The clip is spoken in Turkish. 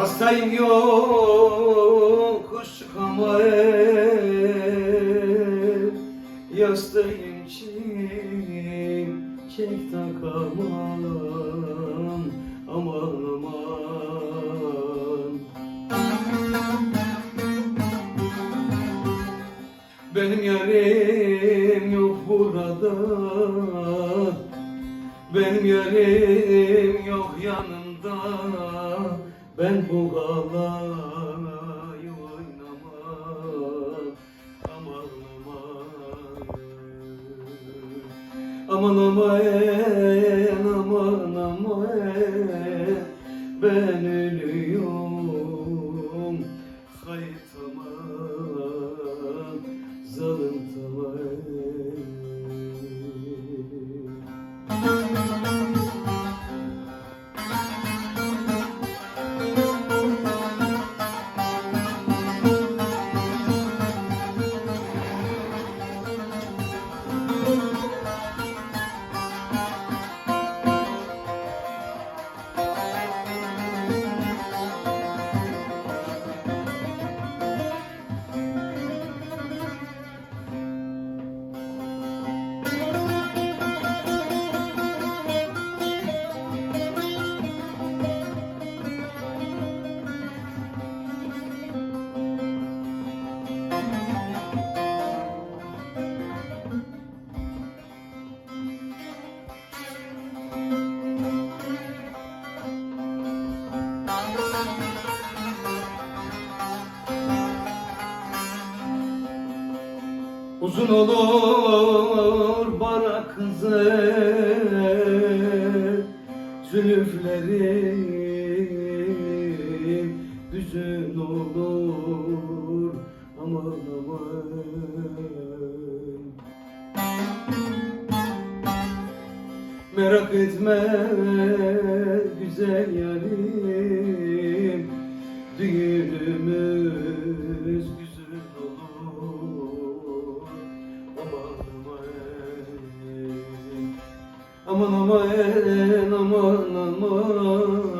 Hastayım yok çıkamayım Yastayım çim çek takamam. Aman aman. Benim yarim yok burada. Benim yarim yok yanımda Ben bu galayı oynamam Aman aman. Aman aman aman aman. Ben ölüyorum Hayır Uzun olur bara kızı. Zülüflerin düzün olur. Aman aman. Merak etme güzel yarim Aman aman Aman aman